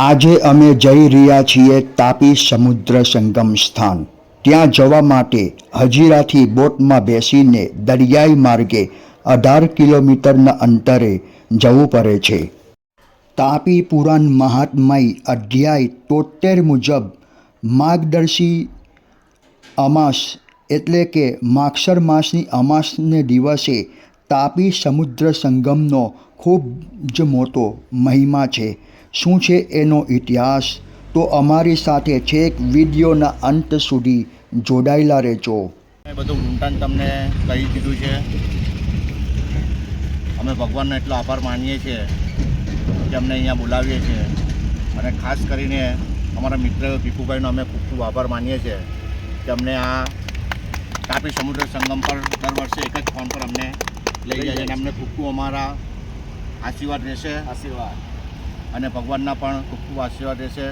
આજે અમે જઈ રહ્યા છીએ તાપી સમુદ્ર સંગમ સ્થાન. ત્યાં જવા માટે હજીરાથી બોટમાં બેસીને દરિયાઈ માર્ગે અઢાર કિલોમીટરના અંતરે જવું પડે છે. તાપી પુરાણ મહાત્મય અધ્યાય તોતેર મુજબ, માર્ગદર્શી અમાસ એટલે કે માક્ષર માસની અમાસને દિવસે તાપી સમુદ્ર સંગમનો ખૂબ જ મોટો મહિમા છે. શું છે એનો ઇતિહાસ? તો અમારી સાથે છેક વિડીયોના અંત સુધી જોડાયેલા રહેજો. બધું ઊંટાણ તમને કહી દીધું છે. અમે ભગવાનનો એટલો આભાર માનીએ છીએ કે અમને અહીંયા બોલાવીએ છીએ અને ખાસ કરીને અમારા મિત્ર ભીખુભાઈનો અમે ખૂબ ખૂબ આભાર માનીએ છીએ કે અમને આ તાપી સમુદ્ર સંગમ પર દર વર્ષે એક જ ફોન પર અમને લઈ જાય છે. અને અમને ખૂબ ખૂબ અમારા આશીર્વાદ રહેશે. આશીર્વાદ. અને ભગવાનના પણ ખૂબ ખૂબ આશીર્વાદ રહેશે.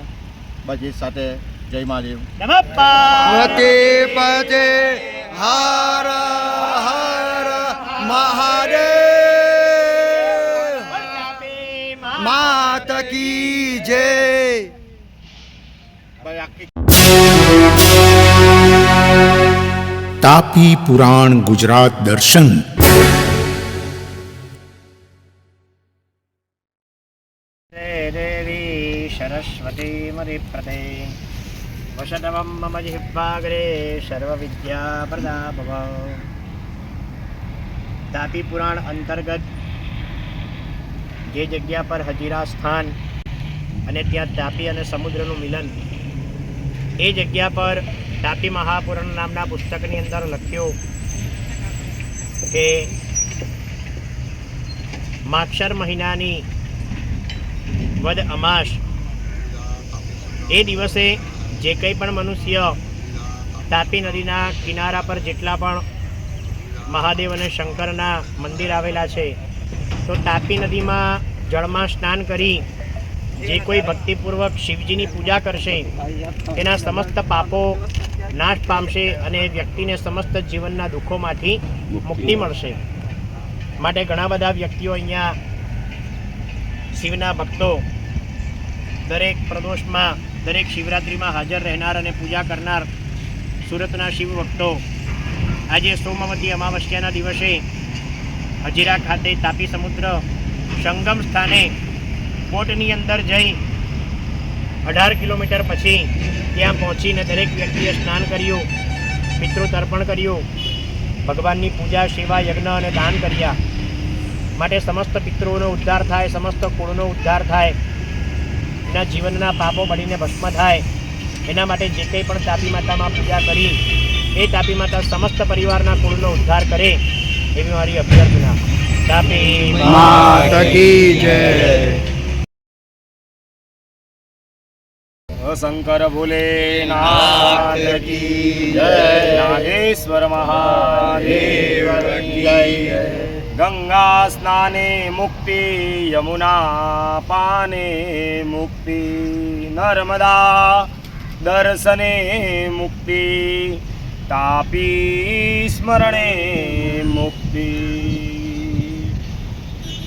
બધી સાથે જય મહાદેવ. પદે પતે હર હર મહાદેવ. માત કી જય. તાપી પુરાણ ગુજરાત દર્શન. सरस्वती मरिप्रदे वशतमं मम जिह्वाग्रे સર્વવિદ્યાપ્રદા ભવ તાપી પુરાણ અંતર્ગત જે જગ્યા પર હજીરા સ્થાન અને ત્યાં તાપી અને સમુદ્રનું મિલન એ જગ્યા પર તાપી મહાપુરાણ નામના પુસ્તકની અંદર લખ્યું કે માક્ષર મહિનાની વદ અમાસ એ દિવસે જે કંઈ પણ મનુષ્ય તાપી નદીના કિનારા પર જેટલા પણ મહાદેવ અને શંકરના મંદિર આવેલા છે, તો તાપી નદીમાં જળમાં સ્નાન કરી જે કોઈ ભક્તિપૂર્વક શિવજીની પૂજા કરશે તેના સમસ્ત પાપો નાશ પામશે અને વ્યક્તિને સમસ્ત જીવનના દુઃખોમાંથી મુક્તિ મળશે. માટે ઘણા બધા વ્યક્તિઓ અહીંયા શિવના ભક્તો દરેક પ્રદોષમાં દરેક શિવરાત્રિમાં હાજર રહેનાર અને પૂજા કરનાર સુરતના શિવ ભક્તો, આજે સોમવતી અમાવસ્યાના દિવસે હજીરા ખાતે તાપી સમુદ્ર સંગમ સ્થાને બોટની અંદર જઈ અઢાર કિલોમીટર પછી ત્યાં પહોંચીને દરેક વ્યક્તિએ સ્નાન કર્યું, પિતૃ તર્પણ કર્યું, ભગવાનની પૂજા, સેવા, યજ્ઞ અને દાન કર્યા. માટે સમસ્ત પિતૃઓનો ઉદ્ધાર થાય, સમસ્ત કુળનો ઉદ્ધાર થાય. એના જીવનના પાપો બળીને ભસ્મ થાય. એના માટે જે કંઈ પણ તાપી માતામાં પૂજા કરી એ તાપી માતા સમસ્ત પરિવારના કુળનો ઉદ્ધાર કરે એવી મારી અભ્યર્થના તાપી માત કી જય. શંકર ભોલે નાગેશ્વર મહાદેવ જય. ગંગા સ્નાને મુક્તિ યમુના પાને મુક્તિ નર્મદા દર્શને મુક્તિ તાપી સ્મરણે મુક્તિ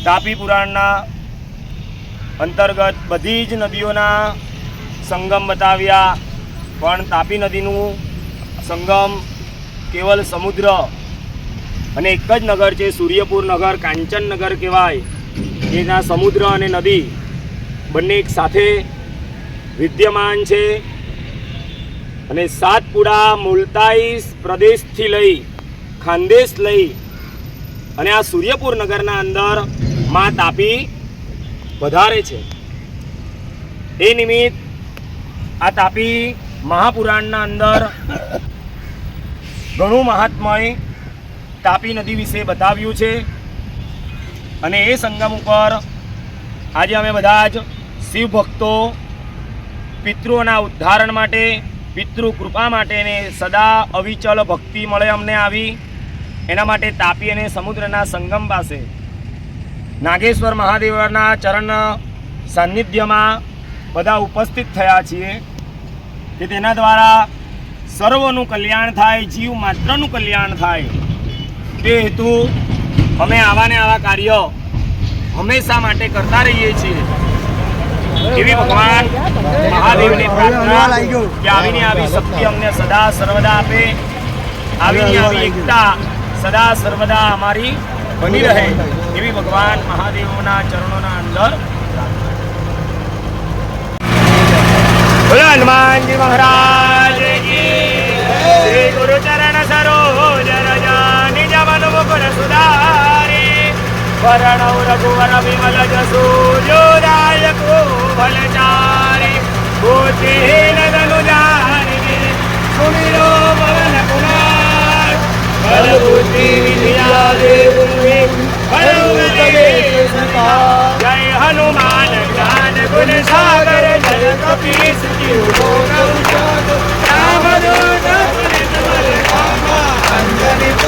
તાપી પુરાણના અંતર્ગત બધી જ નદીઓના સંગમ બતાવ્યા, પણ તાપી નદીનું સંગમ કેવલ સમુદ્ર અને એક જ નગર છે સૂર્યપુર નગર, કાંચન નગર કહેવાય. એના સમુદ્ર અને નદી બંને એક સાથે વિદ્યમાન છે. અને સાતપુડા મુલતાઈસ પ્રદેશથી લઈ ખાનદેશ લઈ અને આ સૂર્યપુર નગરના અંદરમાં તાપી વધારે છે. એ નિમિત્ત આ તાપી મહાપુરાણના અંદર ઘણું મહાત્મય તાપી નદી વિશે બતાવ્યું છે. અને એ સંગમ ઉપર આજે અમે બધા જ શિવ ભક્તો પિતૃઓના ઉદ્ધારણ માટે, પિતૃ કૃપા માટેને સદા અવિચલ ભક્તિ મળે અમને આવી. એના માટે તાપી અને સમુદ્રના સંગમ પાસે નાગેશ્વર મહાદેવના ચરણ સાનિધ્યમાં બધા ઉપસ્થિત થયા છીએ કે તેના દ્વારા સર્વનું કલ્યાણ થાય, જીવ માત્રનું કલ્યાણ થાય. તે હેતુ અમે આવા ને આવા કાર્ય હંમેશા માટે કરતા રહીએ છીએ. એવી ભગવાન મહાદેવને પ્રાર્થના કે આવીને આવી શક્તિ અમને સદા સર્વદા આપે. આવીને આવી એકતા સદા સર્વદા અમારી બની રહે. એવી ભગવાન મહાદેવના ચરણોના અંદર હનુમાનજી મહારાજ ગુરુ ચરણ સરોજ गुण सुधारे। वरण रघुवर विमल जसो जो दायको फलचारे बुद्धिहीन धनुधारिणे सुमिरो पवन कुमार। बल बुद्धि विद्या देव जय हनुमान ज्ञान गुण सागर जय कपीश की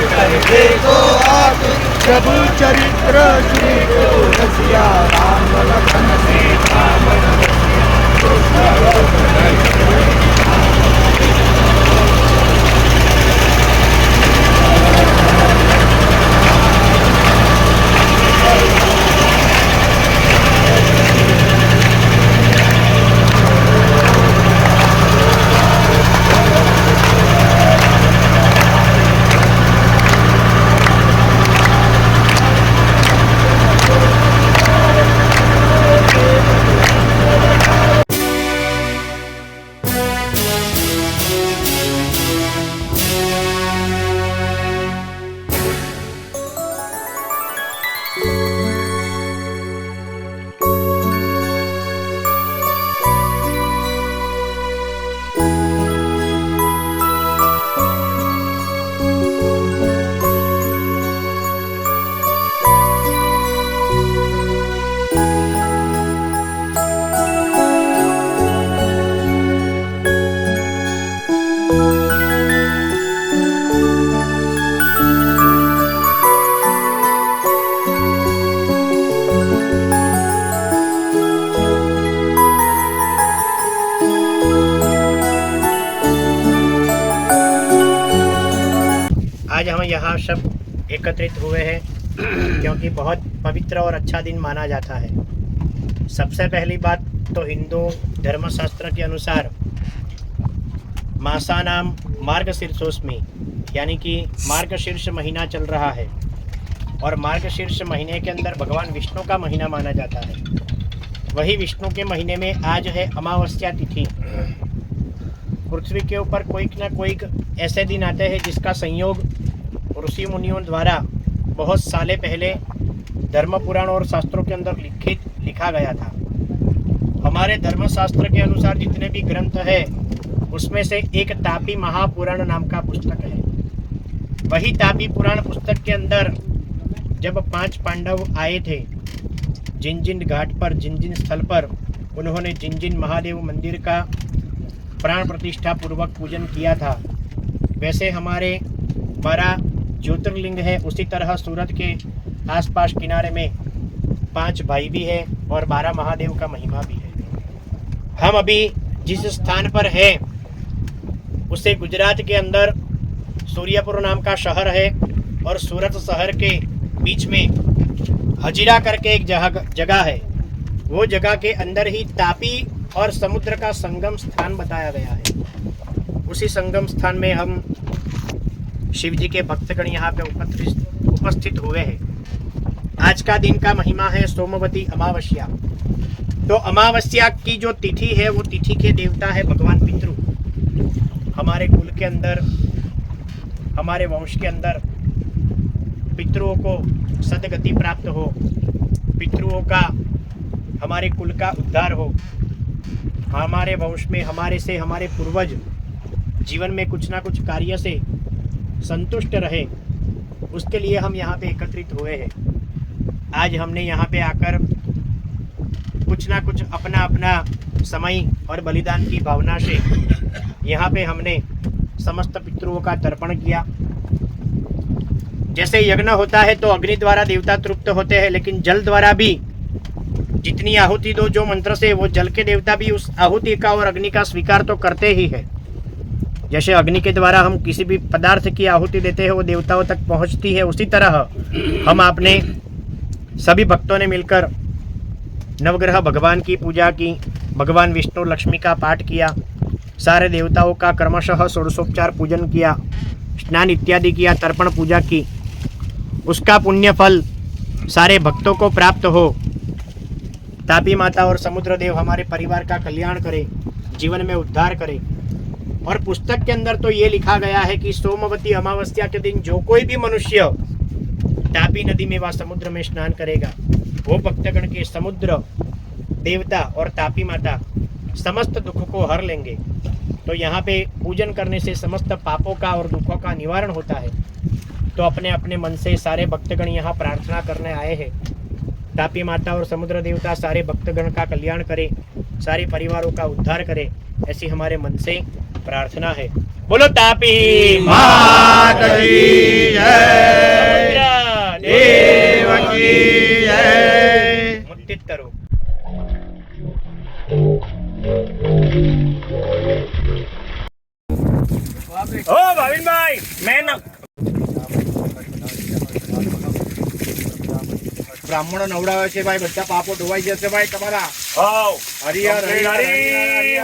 देखो आप प्रभु चरित्र श्री को रसिया राम लखन सीता कृष्ण यहाँ सब एकत्रित हुए हैं, क्योंकि बहुत पवित्र और अच्छा दिन माना जाता है। सबसे पहली बात तो हिंदू धर्मशास्त्र के अनुसार मासा नाम मार्ग यानी कि मार्ग शीर्ष महीना चल रहा है, और मार्ग शीर्ष महीने के अंदर भगवान विष्णु का महीना माना जाता है। वही विष्णु के महीने में आज है अमावस्या तिथि। पृथ्वी के ऊपर कोई ना कोई ऐसे दिन आते हैं जिसका संयोग ऋषि मुनियों द्वारा बहुत साले पहले धर्म पुराण और शास्त्रों के अंदर लिखित लिखा गया था। हमारे धर्मशास्त्र के अनुसार जितने भी ग्रंथ है, उसमें से एक तापी महापुराण नाम का पुस्तक है। वही तापी पुराण पुस्तक के अंदर जब पाँच पांडव आए थे जिन जिन घाट पर जिन जिन स्थल पर, उन्होंने जिन जिन महादेव मंदिर का प्राण प्रतिष्ठा पूर्वक पूजन किया था, वैसे हमारे बारह ज्योतिर्लिंग है, उसी तरह सूरत के आसपास किनारे में पाँच भाई भी है और बारह महादेव का महिमा भी है। हम अभी जिस स्थान पर है, उसे गुजरात के अंदर सूर्यपुर नाम का शहर है और सूरत शहर के बीच में हजीरा करके एक जगह जगह है। वो जगह के अंदर ही तापी और समुद्र का संगम स्थान बताया गया है। उसी संगम स्थान में हम शिव जी के भक्तगण यहाँ पे उपस्थित हुए हैं। आज का दिन का महिमा है सोमवती अमावस्या। तो अमावस्या की जो तिथि है, वो तिथि के देवता है भगवान पितृ। हमारे कुल के अंदर, हमारे वंश के अंदर पितृओं को सदगति प्राप्त हो, पितृओं का, हमारे कुल का उद्धार हो, हमारे वंश में, हमारे से हमारे पूर्वज जीवन में कुछ ना कुछ कार्य से संतुष्ट रहे। उसके लिए हम यहाँ पे एकत्रित हुए हैं। आज हमने यहाँ पे आकर कुछ ना कुछ अपना अपना समय और बलिदान की भावना से यहाँ पे हमने समस्त पितरों का तर्पण किया। जैसे यज्ञ होता है तो अग्नि द्वारा देवता तृप्त होते हैं, लेकिन जल द्वारा भी जितनी आहुति दो, जो मंत्र से, वो जल के देवता भी उस आहुति का और अग्नि का स्वीकार तो करते ही है। जैसे अग्नि के द्वारा हम किसी भी पदार्थ की आहुति देते हैं, वो देवताओं तक पहुँचती है, उसी तरह हम आपने सभी भक्तों ने मिलकर नवग्रह भगवान की पूजा की, भगवान विष्णु लक्ष्मी का पाठ किया, सारे देवताओं का क्रमशः षोडशोपचार पूजन किया, स्नान इत्यादि किया, तर्पण पूजा की। उसका पुण्य फल सारे भक्तों को प्राप्त हो, तापी माता और समुद्र देव हमारे परिवार का कल्याण करे, जीवन में उद्धार करे। और पुस्तक के अंदर तो ये लिखा गया है कि सोमवती अमावस्या के दिन जो कोई भी मनुष्य तापी नदी में व समुद्र में स्नान करेगा, वो भक्तगण के समुद्र देवता और तापी माता समस्त दुख को हर लेंगे। तो यहाँ पे पूजन करने से समस्त पापों का और दुखों का निवारण होता है। तो अपने अपने मन से सारे भक्तगण यहाँ प्रार्थना करने आए हैं। तापी माता और समुद्र देवता सारे भक्तगण का कल्याण करे, सारे परिवारों का उद्धार करे, ऐसी हमारे मन से प्रार्थना है बोलो तापी मात की जय। समुद्र देव की जय। मुत्तित्तरो ઓ ભાવિનભાઈ મેં બ્રાહ્મણો નવડાવે છે ભાઈ બધા પાપો ધોવાઈ જશે ભાઈ તમારા હવ હરિહર હરિહર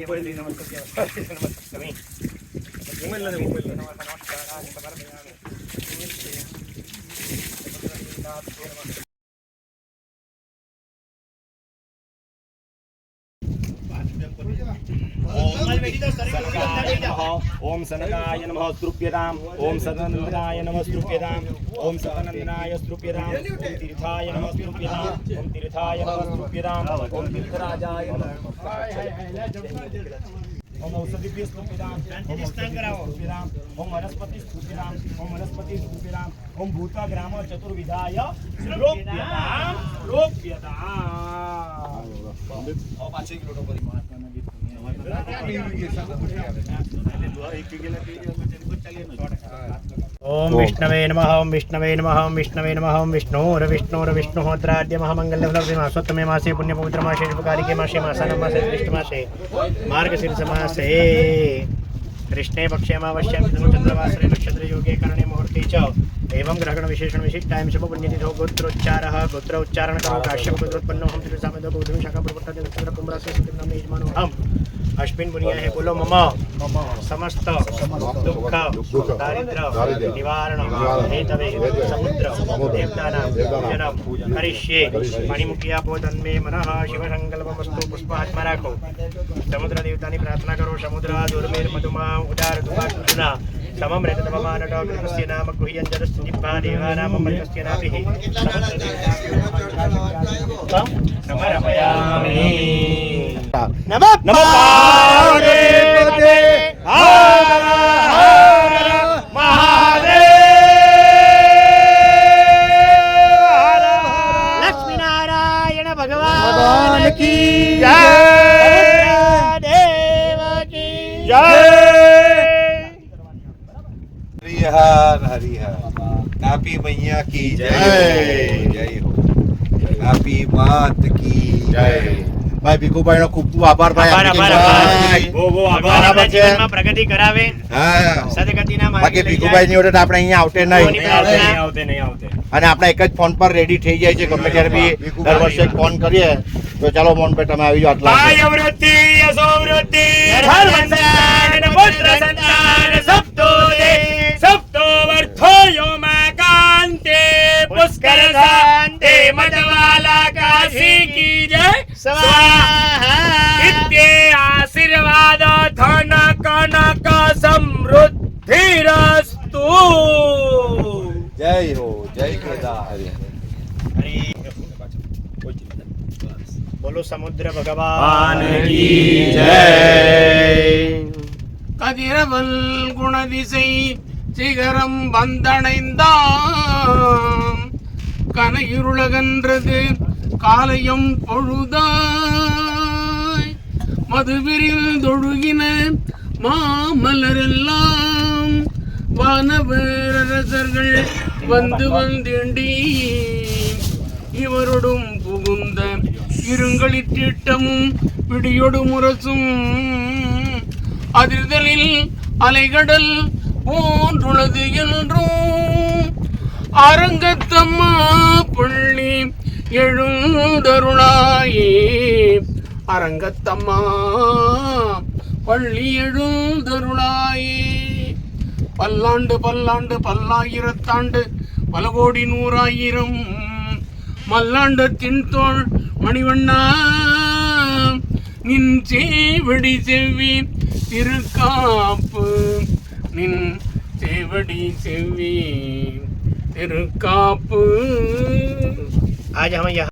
ఎవరిది నమస్తే నమస్తే ఉమ్మల్లో ఉమ్మల్లో నమస్తే నమస్తే ओम सनकाय नमः स्तुभ्यताम् ओम सदनंदनाय नमः स्तुभ्यताम् ओम सदनंदनाय स्तुभ्यताम् ओम तीर्थाय नमः स्तुभ्यताम् ओम तीर्थाय नमः स्तुभ्यताम् ओम तीर्थराजाय ओम औषधिभ्य स्तुभ्यताम् ओम स्तुभ्यताम् ओम वनस्पति स्तुभ्यताम् ओम वनस्पति स्तुभ्यताम् ओम भूतग्राम चतुर्विधाय स्तुभ्यताम् स्तुभ्यताम् ओम विष्णवे नमः, ओम विष्णवे नमः, ओम विष्णवे नमः, ओम विष्णोर विष्णोर विष्णुहोत्राद्य महामंगल्य मासोत्तमे मासे पुण्यपवित्र मासे शुभकारिके मासे, मासानं मासे मासे कृष्णे पक्षे अमावस्यां चंद्रवासरे नक्षत्र योगे करणे मुहूर्ते च। एवं ग्रहण विशेषण विशिष्टायां शुभ पुण्यतिथौ गोत्रोच्चारः, गोत्र उच्चारण करो काश्यप गोत्रोत्पन्नो हम त्रिसामेदो गोधूम शाखा प्रवर्तते नक्षत्र कुम्भराशि नाम यजमानो हम अश्विन बुनिया है बोलो मम समस्त दुख दारिद्र निवारण समुद्र देवता करिष्ये मणिमुखिया बोधन में मन शिव संकल्प वस्तु पुष्पात्म रखो समुद्र देवता ने प्रार्थना करो समुद्र दुर्मेर मधुमा उदार दुमा समम नम नम पार्वते नारायण भगवान। की जय देव की जय हरिहर हरिहर नापी मैया की जय। जय हो नापी मात की जय। ભાઈ ભીખુભાઈ નો ખૂબ ખૂબ આભાર ભાઈ. બહુ બહુ આભાર. આપણા જીવનમાં પ્રગતિ કરાવે. હા. સદગતિના માર્ગે બાકી ભીખુભાઈ ની ઓડે આપણે અહીંયા આવતે નહીં. આવતે નહીં આવતે અને આપણે એક જ ફોન પર રેડી થઈ જાય છે. ગમે ત્યારે બી દર વર્ષે ફોન કરીએ તો ચાલો મોહન ભાઈ તમે આવી જાઓ આટલા ભાઈ અવૃત્તિ અસવૃત્તિ હર વંદન પુત્ર સંતાન. સપ્તો દે. સપ્તો વર્થયો મા કાંતે. પુષ્કર શાંતે મદવાલા કાશી કી જય. आशीर्वाद धन कनक जय हो जय बोलो समुद्र भगवान। की जय। கதிரவல் குணதிசை சிகரம் வந்தடைந்தான் கன காலையும் பொழுதாய். மதுவிரில் தொழுகின மாமலரெல்லாம் வானவரசர்கள் வந்து வந்தேண்டி. இவரோடும் புகுந்த இருங்களிற்றிட்டமும் பிடியொடு முரசும் அதிர்தலில் அலைகடல் போன்றுள்ளது என்றும் அரங்கத்தம்மா பள்ளி எழுந்தருளாயே. அரங்கத்தம்மா பள்ளி எழுந்தருளாயே. பல்லாண்டு பல்லாண்டு பல்லாயிரத்தாண்டு பல கோடி நூறாயிரம். மல்லாண்டத்தின் தோள் மணிவண்ணா நின் சேவடி செவ்வி திருக்காப்பு. நின் சேவடி செவ்வி திருக்காப்பு. आज हम यहाँ